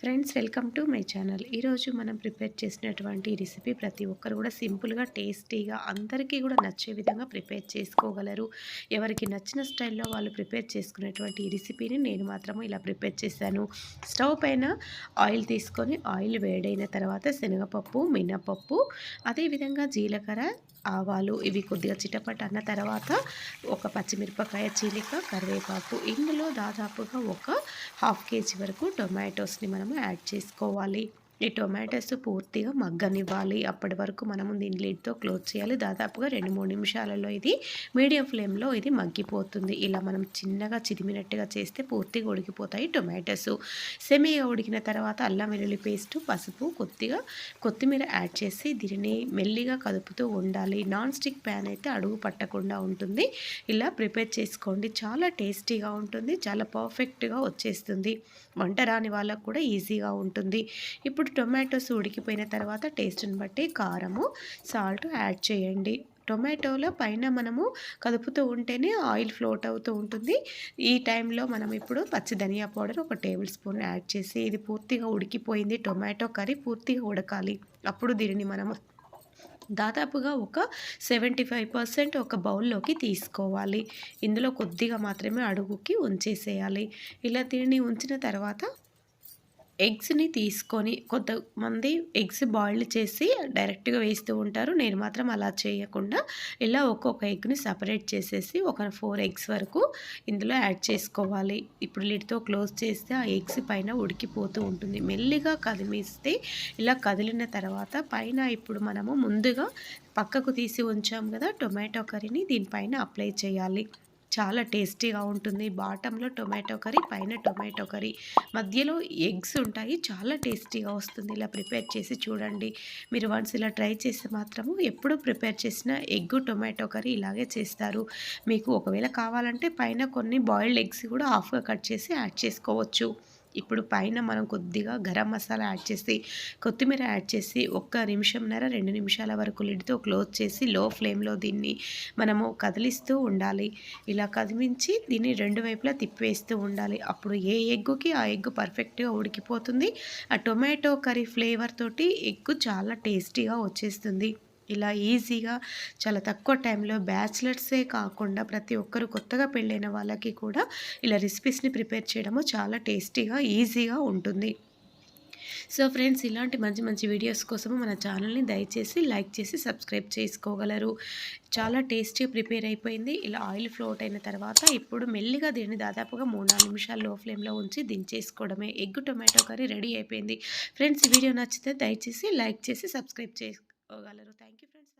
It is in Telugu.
Friends welcome to my channel ఈరోజు మనం ప్రిపేర్ చేసినటువంటి రెసిపీ ప్రతి ఒక్కరు కూడా సింపుల్గా టేస్టీగా అందరికీ కూడా నచ్చే విధంగా ప్రిపేర్ చేసుకోగలరు. ఎవరికి నచ్చిన స్టైల్లో వాళ్ళు ప్రిపేర్ చేసుకునేటువంటి ఈ రెసిపీని నేను మాత్రము ఇలా ప్రిపేర్ చేశాను. స్టవ్ పైన ఆయిల్ తీసుకొని ఆయిల్ వేడైన తర్వాత శనగపప్పు మినపప్పు అదేవిధంగా జీలకర్ర ఆవాలు ఇవి కొద్దిగా చిటపట అన్న తర్వాత ఒక పచ్చిమిరపకాయ చీలిక కరివేపాకు ఇందులో దాదాపుగా ఒక హాఫ్ కేజీ వరకు టొమాటోస్ని మనం యాడ్ చేసుకోవాలి. ఈ టొమాటోస్ పూర్తిగా మగ్గనివ్వాలి. అప్పటి వరకు మనము దీని లిడ్తో క్లోజ్ చేయాలి. దాదాపుగా రెండు మూడు నిమిషాలలో ఇది మీడియం ఫ్లేమ్లో ఇది మగ్గిపోతుంది. ఇలా మనం చిన్నగా చిరిమినట్టుగా చేస్తే పూర్తిగా ఉడికిపోతాయి టొమాటోస్. సెమీగా ఉడికిన తర్వాత అల్లం వెల్లుల్లి పేస్ట్ పసుపు కొద్దిగా కొత్తిమీర యాడ్ చేసి దీనిని మెల్లిగా కదుపుతూ ఉండాలి. నాన్ స్టిక్ ప్యాన్ అయితే అడుగు పట్టకుండా ఉంటుంది. ఇలా ప్రిపేర్ చేసుకోండి. చాలా టేస్టీగా ఉంటుంది. చాలా పర్ఫెక్ట్గా వచ్చేస్తుంది. వంట రాని వాళ్ళకు కూడా ఈజీగా ఉంటుంది. ఇప్పుడు టొమాటోస్ ఉడికిపోయిన తర్వాత టేస్ట్ని బట్టి కారము సాల్ట్ యాడ్ చేయండి. టొమాటోలో పైన మనము కదుపుతూ ఉంటేనే ఆయిల్ ఫ్లోట్ అవుతూ ఉంటుంది. ఈ టైంలో మనం ఇప్పుడు పచ్చి ధనియా పౌడర్ ఒక టేబుల్ స్పూన్ యాడ్ చేసి ఇది పూర్తిగా ఉడికిపోయింది. టొమాటో కర్రీ పూర్తిగా ఉడకాలి. అప్పుడు దీనిని మనము దాదాపుగా ఒక సెవెంటీ ఫైవ్ పర్సెంట్ ఒక బౌల్లోకి తీసుకోవాలి. ఇందులో కొద్దిగా మాత్రమే అడుగుకి ఉంచేసేయాలి. ఇలా దీనిని ఉంచిన తర్వాత ఎగ్స్ని తీసుకొని కొంతమంది ఎగ్స్ బాయిల్ చేసి డైరెక్ట్గా వేస్తూ ఉంటారు. నేను మాత్రం అలా చేయకుండా ఇలా ఒక్కొక్క ఎగ్ని సపరేట్ చేసేసి ఒక ఫోర్ ఎగ్స్ వరకు ఇందులో యాడ్ చేసుకోవాలి. ఇప్పుడు లిడ్తో క్లోజ్ చేస్తే ఆ ఎగ్స్ పైన ఉడికిపోతూ ఉంటుంది. మెల్లిగా కదిమిస్తే ఇలా కదిలిన తర్వాత పైన ఇప్పుడు మనము ముందుగా పక్కకు తీసి ఉంచాం కదా టొమాటో కర్రీని దీనిపైన అప్లై చేయాలి. చాలా టేస్టీగా ఉంటుంది. బాటంలో టొమాటో కర్రీ పైన టొమాటో కర్రీ. మధ్యలో ఎగ్స్ ఉంటాయి. చాలా టేస్టీగా వస్తుంది. ఇలా ప్రిపేర్ చేసి చూడండి. మీరు వన్స్ ఇలా ట్రై చేస్తే మాత్రము ఎప్పుడు ప్రిపేర్ చేసిన ఎగ్ టొమాటో కర్రీ ఇలాగే చేస్తారు. మీకు ఒకవేళ కావాలంటే పైన కొన్ని బాయిల్డ్ ఎగ్స్ కూడా హాఫ్గా కట్ చేసి యాడ్ చేసుకోవచ్చు. ఇప్పుడు పైన మనం కొద్దిగా గరం మసాలా యాడ్ చేసి కొత్తిమీర యాడ్ చేసి ఒక్క నిమిషంన్నర రెండు నిమిషాల వరకు లిడ్తో క్లోజ్ చేసి లో ఫ్లేమ్లో దీన్ని మనము కదిలిస్తూ ఉండాలి. ఇలా కదిలించి దీన్ని రెండు వైపులా తిప్పివేస్తూ ఉండాలి. అప్పుడు ఏ ఎగ్గుకి ఆ ఎగ్ పర్ఫెక్ట్గా ఉడికిపోతుంది. ఆ టొమాటో కర్రీ ఫ్లేవర్ తోటి ఎగ్ చాలా టేస్టీగా వచ్చేస్తుంది. ఇలా ఈజీగా చాలా తక్కువ టైంలో బ్యాచిలర్సే కాకుండా ప్రతి ఒక్కరు కొత్తగా పెళ్ళైన వాళ్ళకి కూడా ఇలా రెసిపీస్ని ప్రిపేర్ చేయడము చాలా టేస్టీగా ఈజీగా ఉంటుంది. సో ఫ్రెండ్స్ ఇలాంటి మంచి మంచి వీడియోస్ కోసము మన ఛానల్ని దయచేసి లైక్ చేసి సబ్స్క్రైబ్ చేసుకోగలరు. చాలా టేస్టీగా ప్రిపేర్ అయిపోయింది. ఇలా ఆయిల్ ఫ్లోట్ అయిన తర్వాత ఇప్పుడు మెల్లిగా దీన్ని దాదాపుగా మూడు నాలుగు నిమిషాలు లో ఫ్లేమ్లో ఉంచి దించేసుకోవడమే. ఎగ్ టొమాటో కర్రీ రెడీ అయిపోయింది. ఫ్రెండ్స్ వీడియో నచ్చితే దయచేసి లైక్ చేసి సబ్స్క్రైబ్ చేసుకో thank you friends for watching